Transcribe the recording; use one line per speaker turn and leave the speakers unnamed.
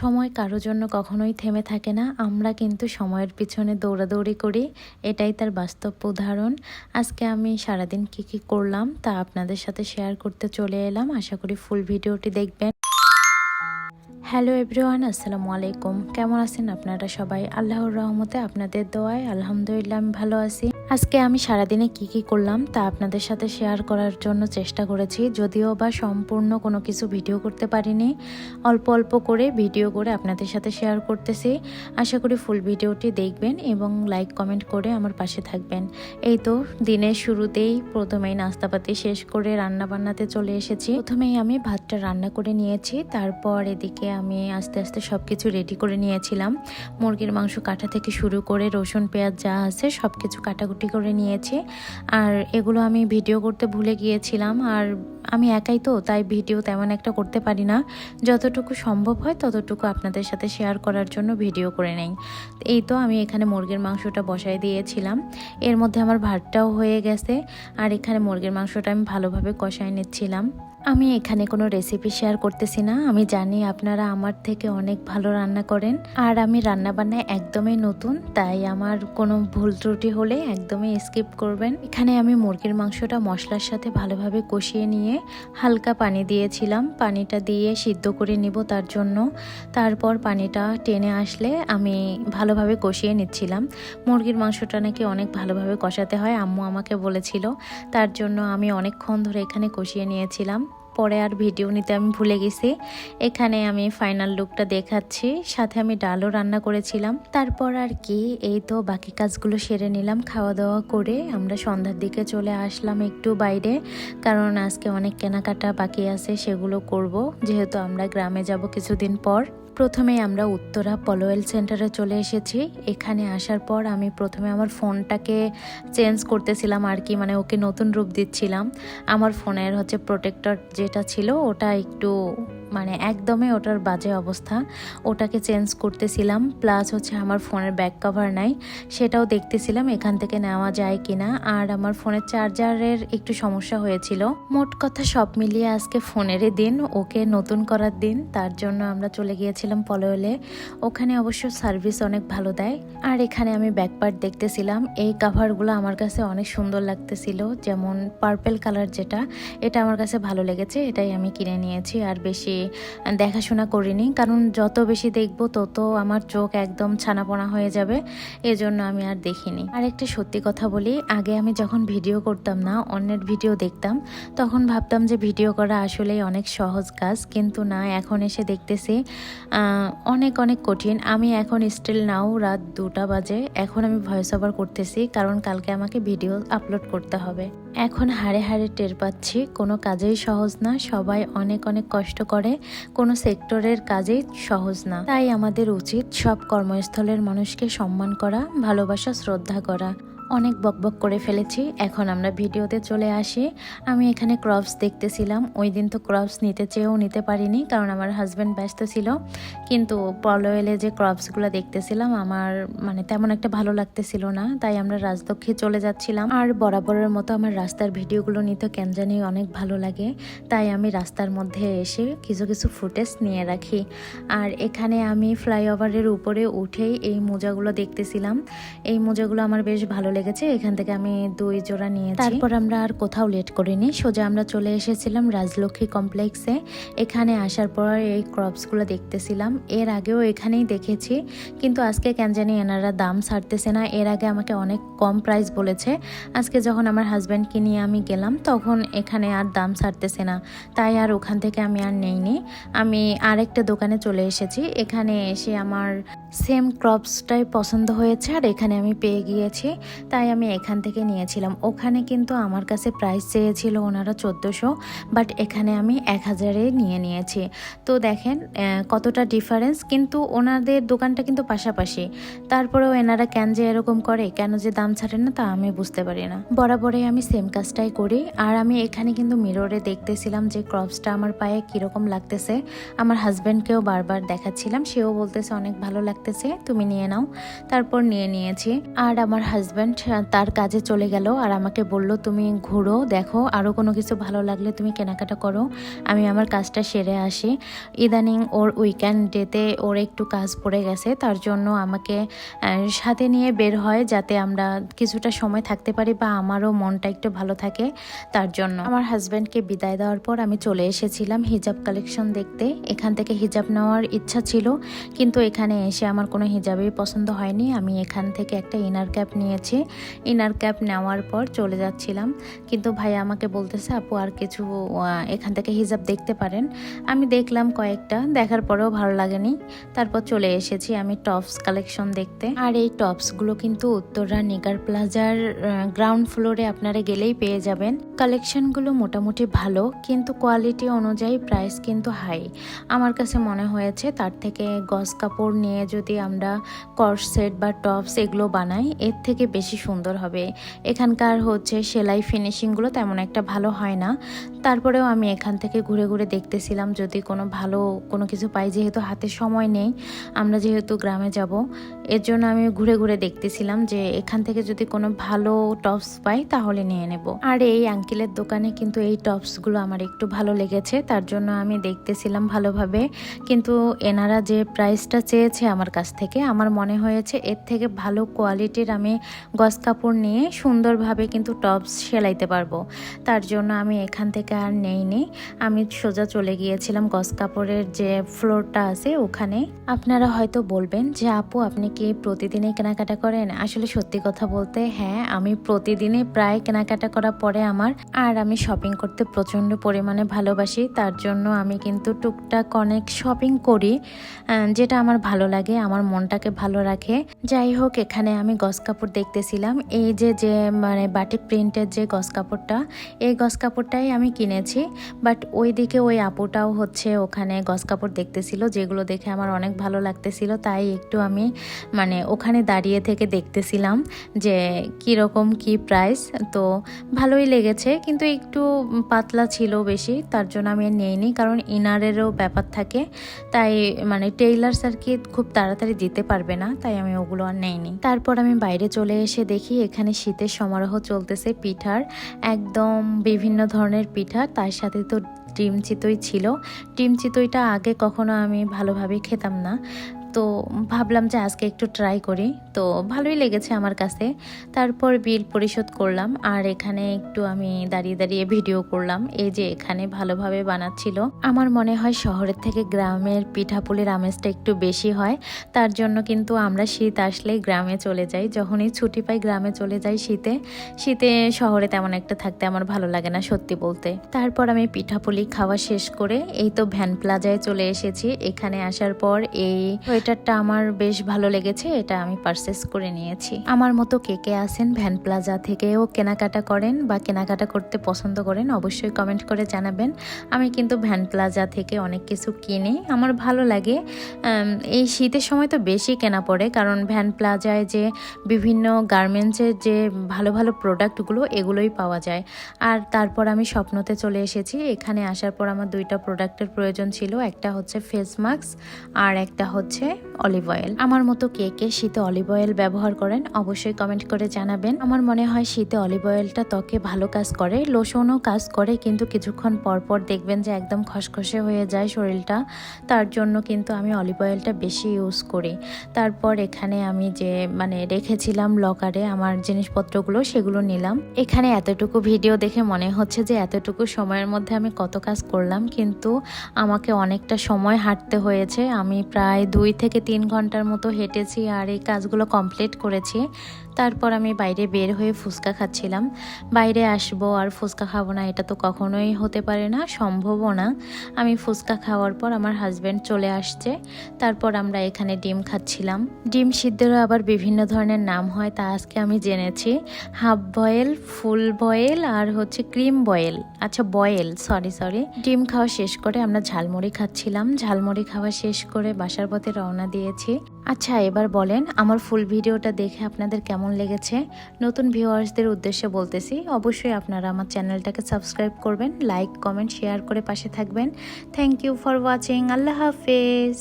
সময় কারোর জন্য কখনোই থেমে থাকে না। আমরা কিন্তু সময়ের পিছনে দৌড়াদৌড়ি করি। এটাই তার বাস্তব উদাহরণ। আজকে আমি সারাদিন কি কি করলাম তা আপনাদের সাথে শেয়ার করতে চলে এলাম। আশা করি ফুল ভিডিওটি দেখবেন। হ্যালো এভরিওয়ান আসসালামু আলাইকুম। কেমন আছেন আপনারা সবাই? আল্লাহর রহমতে আপনাদের দোয়ায় আলহামদুলিল্লাহ আমি ভালো আছি। আজকে আমি সারাদিনে কি কি করলাম তা আপনাদের সাথে শেয়ার করার জন্য চেষ্টা করেছি। যদিও বা সম্পূর্ণ কোনো কিছু ভিডিও করতে পারিনি, অল্প অল্প করে ভিডিও করে আপনাদের সাথে শেয়ার করতেছি। আশা করি ফুল ভিডিওটি দেখবেন এবং লাইক, কমেন্ট করে আমার পাশে থাকবেন। এই তো দিনের শুরুতেই প্রথমেই নাস্তাপাতি শেষ করে রান্না বান্নাতে চলে এসেছি। প্রথমেই আমি ভাতটা রান্না করে নিয়েছি, তারপর এদিকে আমি আস্তে আস্তে সব কিছু রেডি করে নিয়েছিলাম। মুরগির মাংস কাটা থেকে শুরু করে রসুন, পেঁয়াজ যা আছে সব কিছু কাটাকুটি করে নিয়েছি। আর এগুলো আমি ভিডিও করতে ভুলে গিয়েছিলাম। আর আমি একাই তো, তাই ভিডিও তেমন একটা করতে পারি না। যতটুকু সম্ভব হয় ততটুকু আপনাদের সাথে শেয়ার করার জন্য ভিডিও করে নেই। এই তো আমি এখানে মুরগির মাংসটা বসাই দিয়েছিলাম। এর মধ্যে আমার ভাতটাও হয়ে গেছে। আর এখানে মুরগির মাংসটা আমি ভালোভাবে কষাই নিচ্ছিলাম। আমি এখানে কোনো রেসিপি শেয়ার করতেছি না। আমি জানি আপনারা আমার থেকে অনেক ভালো রান্না করেন। আর আমি রান্না বান্নায় একদমই নতুন, তাই আমার কোনো ভুল ত্রুটি হলে একদমই স্কিপ করবেন। এখানে আমি মুরগির মাংসটা মশলার সাথে ভালোভাবে কষিয়ে নিয়ে হালকা পানি দিয়েছিলাম। পানিটা দিয়ে সিদ্ধ করে নিব তার জন্য। তারপর পানিটা টেনে আসলে আমি ভালোভাবে কষিয়ে নিচ্ছিলাম। মুরগির মাংসটা নাকি অনেক ভালোভাবে কষাতে হয়, আম্মু আমাকে বলেছিল। তার জন্য আমি অনেকক্ষণ ধরে এখানে কষিয়ে নিয়েছিলাম। পরে আর ভিডিও নিতে আমি ভুলে গেছি। এখানে আমি ফাইনাল লুকটা দেখাচ্ছি, সাথে আমি ডালও রান্না করেছিলাম। তারপর আর কি, এই তো বাকি কাজগুলো সেরে নিলাম খাওয়া দাওয়া করে আমরা সন্ধ্যার দিকে চলে আসলাম একটু বাইরে, কারণ আজকে অনেক কেনাকাটা বাকি আছে, সেগুলো করব। যেহেতু আমরা গ্রামে যাব কিছুদিন পর। প্রথমে আমরা উত্তরা পলোয়েল সেন্টারে চলে এসেছি। এখানে আসার পর আমি প্রথমে আমার ফোনটাকে চেঞ্জ করতেছিলাম আর কি মানে ওকে নতুন রূপ দিচ্ছিলাম। আমার ফোনের হচ্ছে প্রোটেক্টর যেটা ছিল, ওটা একটু মানে একদমই ওটার বাজে অবস্থা। ওটাকে চেঞ্জ করতেছিলাম প্লাস হচ্ছে আমার ফোনের ব্যাক কভার নাই। সেটাও দেখতেছিলাম এখান থেকে নেওয়া যায় কিনা। আর আমার ফোনের চার্জারের একটু সমস্যা হয়েছিল। মোট কথা সব মিলিয়ে আজকে ফোনেরই দিন, ওকে নতুন করার দিন। তার জন্য আমরা চলে গিয়েছিলাম পলোয়েলে। ওখানে অবশ্য সার্ভিস অনেক ভালো দেয়। আর এখানে আমি ব্যাক পার্ট দেখতেছিলাম। এই কাভারগুলো আমার কাছে অনেক সুন্দর লাগতেছিল। যেমন পার্পেল কালার যেটা, এটা আমার কাছে ভালো লেগেছে। এটাই আমি কিনে নিয়েছি। আর বেশি দেখাশোনা করিনি। কারণ যত বেশি দেখব, তত আমার চোখ একদম ছানাপোনা হয়ে যাবে। এজন্য আমি আর দেখিনি। আর একটা সত্যি কথা বলি, আগে আমি যখন ভিডিও করতাম না, অন্যের ভিডিও দেখতাম, তখন ভাবতাম যে ভিডিও করা আসলেই অনেক সহজ কাজ। কিন্তু না, এখন এসে দেখতেছি অনেক অনেক কঠিন। আমি এখন স্টিল নাও রাত দুটা বাজে। এখন আমি ভয়েস ওভার করতেছি, কারণ কালকে আমাকে ভিডিও আপলোড করতে হবে। এখন হাড়ে হাড়ে টের পাচ্ছি। কোনো কাজেই সহজ না। সবাই অনেক অনেক কষ্ট করে। কোনো সেক্টরের কাজেই সহজ না। তাই আমাদের উচিত সব কর্মস্থলের মানুষকে সম্মান করা, ভালোবাসা, শ্রদ্ধা করা। অনেক বকবক করে ফেলেছি। এখন আমরা ভিডিওতে চলে আসি। আমি এখানে ক্রপস দেখতেছিলাম। ওই দিন তো ক্রপস নিতে চেয়েও নিতে পারিনি, কারণ আমার হাজব্যান্ড ব্যস্ত ছিল। কিন্তু পলোয়েলে যে ক্রপসগুলো দেখতেছিলাম, আমার মানে তেমন একটা ভালো লাগতেছিল না। তাই আমরা রাজদক্ষে চলে যাচ্ছিলাম। আর বরাবরের মতো আমার রাস্তার ভিডিওগুলো নিতে কেন জানি অনেক ভালো লাগে। তাই আমি রাস্তার মধ্যে এসে কিছু কিছু ফুটেজ নিয়ে রাখি। আর এখানে আমি ফ্লাইওভারের উপরে উঠেই এই মোজাগুলো দেখতেছিলাম। এই মোজাগুলো আমার বেশ ভালো লেগেছে, এখান থেকে আমি দুই জোড়া নিয়েছি। তারপর আমরা আর কোথাও লেট করিনি। সোজা আমরা চলে এসেছিলাম রাজলক্ষ্মী কমপ্লেক্সে। এখানে আসার পর এই ক্রপসগুলো দেখতেছিলাম। এর আগেও এখানেই দেখেছি। কিন্তু আজকে কেন জানি এনারা দাম ছাড়তেছে না। এর আগে আমাকে অনেক কম প্রাইস বলেছে। আজকে যখন আমার হাজব্যান্ডকে নিয়ে আমি গেলাম, তখন এখানে আর দাম ছাড়তেছে না। তাই আর ওখান থেকে আমি আর নেইনি। আমি আরেকটা দোকানে চলে এসেছি। এখানে এসে আমার সেম ক্রপসটাই পছন্দ হয়েছে আর এখানে আমি পেয়ে গিয়েছি। তাই আমি এখান থেকে নিয়েছিলাম। ওখানে কিন্তু আমার কাছে প্রাইস চেয়েছিল ওনারা চোদ্দোশো বাট এখানে আমি এক হাজারে নিয়ে নিয়েছি। তো দেখেন কতটা ডিফারেন্স কিন্তু ওনাদের দোকানটা কিন্তু পাশাপাশি। তারপরেও এনারা কেন যে এরকম করে, কেন যে দাম ছাড়ে না, তা আমি বুঝতে পারি না। বরাবরই আমি সেম কাজটাই করি। আর আমি এখানে কিন্তু মিররে দেখতেছিলাম যে ক্রপসটা আমার পায়ে কীরকম লাগতেছে। আমার হাজব্যান্ডকেও বারবার দেখাচ্ছিলাম, সেও বলতেছে অনেক ভালো লাগতেছে। লাগতেছে তুমি নিয়ে নাও। তারপর নিয়ে নিয়েছি। আর আমার হাজব্যান্ড তার কাজে চলে গেল আর আমাকে বলল, তুমি ঘুরো, দেখো আরও কোনো কিছু ভালো লাগলে তুমি কেনাকাটা করো। আমি আমার কাজটা সেরে আসি। ইদানিং ওর উইকেন্ড ডেতে ওর একটু কাজ পড়ে গেছে, তার জন্য আমাকে সাথে নিয়ে বের হয় যাতে আমরা কিছুটা সময় থাকতে পারি বা আমারও মনটা একটু ভালো থাকে তার জন্য। আমার হাজব্যান্ডকে বিদায় দেওয়ার পর আমি চলে এসেছিলাম হিজাব কালেকশন দেখতে। এখান থেকে হিজাব নেওয়ার ইচ্ছা ছিল, কিন্তু এখানে এসে আমার কোনো হিজাবই পছন্দ হয়নি। আমি এখান থেকে একটা ইনার ক্যাপ নিয়েছি। ইনার ক্যাপ নেওয়ার পর চলে যাচ্ছিলাম। কিন্তু ভাই আমাকে বলতেছে, আপু, আর কিছু এখান থেকে হিজাব দেখতে পারেন? আমি দেখলাম কয়েকটা। দেখার পরেও ভালো লাগেনি। তারপর চলে এসেছি আমি টপস কালেকশন দেখতে। আর এই টপসগুলো কিন্তু উত্তরা নিগার প্লাজার গ্রাউন্ড ফ্লোরে আপনারা গেলেই পেয়ে যাবেন। কালেকশনগুলো মোটামুটি ভালো, কিন্তু কোয়ালিটি অনুযায়ী প্রাইস কিন্তু হাই আমার কাছে মনে হয়েছে তার থেকে গস কাপড় নিয়ে যদি আমরা কর্স সেট বা টপস এগুলো বানাই, এর থেকে বেশি সুন্দর হবে। এখানকার হচ্ছে সেলাই ফিনিশিংগুলো তেমন একটা ভালো হয় না। তারপরেও আমি এখান থেকে ঘুরে ঘুরে দেখতেছিলাম যদি কোনো ভালো কোনো কিছু পাই, যেহেতু হাতে সময় নেই, আমরা যেহেতু গ্রামে যাব, এর জন্য আমি ঘুরে ঘুরে দেখতেছিলাম যে এখান থেকে যদি কোনো ভালো টপস পাই, তাহলে নিয়ে নেব। আর এই আঙ্কেলের দোকানে কিন্তু এই টপসগুলো আমার একটু ভালো লেগেছে, তার জন্য আমি দেখতেছিলাম ভালোভাবে। কিন্তু এনারা যে প্রাইসটা চেয়েছে, আমার কাছ থেকে। আমার মনে হয়েছে এর থেকে ভালো কোয়ালিটির আমি গস কাপড় নিয়ে সুন্দরভাবে কিন্তু টপস সেলাইতে পারব। তার জন্য আমি এখান থেকে আর নেইনি। আমি সোজা চলে গিয়েছিলাম গস কাপড়ের যে ফ্লোরটা আছে ওখানে। আপনারা হয়তো বলবেন যে, আপু, আপনি কি প্রতিদিনই কেনাকাটা করেন? আসলে সত্যি কথা বলতে হ্যাঁ আমি প্রতিদিনই প্রায় কেনাকাটা করা পরে আমার। আর আমি শপিং করতে প্রচণ্ড পরিমাণে ভালোবাসি। তার জন্য আমি কিন্তু টুকটাক অনেক শপিং করি যেটা আমার ভালো লাগে। আমার মনটাকে ভালো রাখে। যাই হোক, এখানে আমি গস কাপড় দেখতেছিলাম। এই যে যে মানে বাটিক প্রিন্টের যে গস কাপড়টা, এই গস কাপড়টাই আমি কিনেছি। বাট ওই দিকে ওই আপুটাও হচ্ছে ওখানে গস কাপড় দেখতেছিল, যেগুলো দেখে আমার অনেক ভালো লাগতেছিল। তাই একটু আমি মানে ওখানে দাঁড়িয়ে থেকে দেখতেছিলাম যে কীরকম কি প্রাইস। তো ভালোই লেগেছে, কিন্তু একটু পাতলা ছিল বেশি, তার জন্য আমি নিইনি। কারণ ইনারেরও ব্যাপার থাকে। তাই মানে টেইলার্স আর কি খুব তাড়াতাড়ি দিতে পারবে না, তাই আমি ওগুলো আর নেইনি। তারপর আমি বাইরে চলে এসে দেখি এখানে শীতের সমারোহ চলতেছে পিঠার, একদম বিভিন্ন ধরনের পিঠা, তার সাথে তো ডিম চিতই ছিল। ডিম চিতইটা আগে কখনো আমি ভালোভাবে খেতাম না। তো ভাবলাম যে আজকে একটু ট্রাই করি। তো ভালোই লেগেছে আমার কাছে। তারপর বিল পরিশোধ করলাম। আর এখানে একটু আমি দাঁড়িয়ে দাঁড়িয়ে ভিডিও করলাম। এই যে এখানে ভালোভাবে বানাচ্ছিল। আমার মনে হয় শহরের থেকে গ্রামের পিঠাপুলির আমেজটা একটু বেশি হয়। তার জন্য কিন্তু আমরা শীত আসলে গ্রামে চলে যাই। যখনই ছুটি পাই গ্রামে চলে যাই শীতে। শীতে শহরে তেমন একটা থাকতে আমার ভালো লাগে না, সত্যি বলতে। তারপর আমি পিঠাপুলি খাওয়া শেষ করে এই তো ভ্যান প্লাজায় চলে এসেছি। এখানে আসার পর এই সোয়েটারটা আমার বেশ ভালো লেগেছে, এটা আমি পারচেস করে নিয়েছি। আমার মতো কে কে আছেন ভ্যান প্লাজা থেকেও কেনাকাটা করেন বা কেনাকাটা করতে পছন্দ করেন, অবশ্যই কমেন্ট করে জানাবেন। আমি কিন্তু ভ্যান প্লাজা থেকে অনেক কিছু কিনি, আমার ভালো লাগে। এই শীতের সময় তো বেশি কেনা পড়ে, কারণ ভ্যান প্লাজায় যে বিভিন্ন গার্মেন্টসের যে ভালো ভালো প্রোডাক্টগুলো এগুলোই পাওয়া যায়। আর তারপর আমি স্বপ্নতে চলে এসেছি, এখানে আসার পর আমার দুইটা প্রোডাক্টের প্রয়োজন ছিল, একটা হচ্ছে ফেস মাস্ক আর একটা হচ্ছে অলিভ অয়েল আমার মতো কে কে শীতে অলিভ অয়েল ব্যবহার করেন, অবশ্যই কমেন্ট করে জানাবেন। আমার মনে হয় শীতে অলিভ অয়েলটা ত্বকে ভালো কাজ করে, লোশনও কাজ করে, কিন্তু কিছুক্ষণ পর পর দেখবেন যে একদম খসখসে হয়ে যায় শরীরটা। তার জন্য কিন্তু আমি অলিভ অয়েলটা বেশি ইউজ করি। তারপর এখানে আমি যে মানে রেখেছিলাম লকারে আমার জিনিসপত্রগুলো, সেগুলো নিলাম। এখানে এতটুকু ভিডিও দেখে মনে হচ্ছে যে এতটুকু সময়ের মধ্যে আমি কত কাজ করলাম, কিন্তু আমাকে অনেকটা সময় হাঁটতে হয়েছে। আমি প্রায় দুই থেকে তিন ঘণ্টার মতো হেঁটেছি আর এই কাজগুলো কমপ্লিট করেছি। তারপর আমি বাইরে বের হয়ে ফুচকা খাচ্ছিলাম। বাইরে আসব আর ফুচকা খাব না, এটা তো কখনোই হতে পারে না, সম্ভবও না। আমি ফুচকা খাওয়ার পর আমার হাজব্যান্ড চলে আসছে। তারপর আমরা এখানে ডিম খাচ্ছিলাম। ডিম সিদ্ধেরও আবার বিভিন্ন ধরনের নাম হয়, তা আজকে আমি জেনেছি। হাফ বয়েল, ফুল বয়েল আর হচ্ছে ক্রিম বয়েল। আচ্ছা বয়েল সরি সরি ডিম খাওয়া শেষ করে আমরা ঝালমুড়ি খাচ্ছিলাম। ঝালমুড়ি খাওয়া শেষ করে বাসার পথে রওনা দিয়েছি। আচ্ছা এবার বলেন, আমার ফুল ভিডিওটা দেখে আপনাদের কেমন লেগেছে? নতুন ভিউয়ার্সদের উদ্দেশ্যে বলতেছি, অবশ্যই আপনারা আমার চ্যানেলটাকে সাবস্ক্রাইব করবেন, লাইক, কমেন্ট, শেয়ার করে পাশে থাকবেন। থ্যাংক ইউ ফর ওয়াচিং আল্লাহ হাফেজ।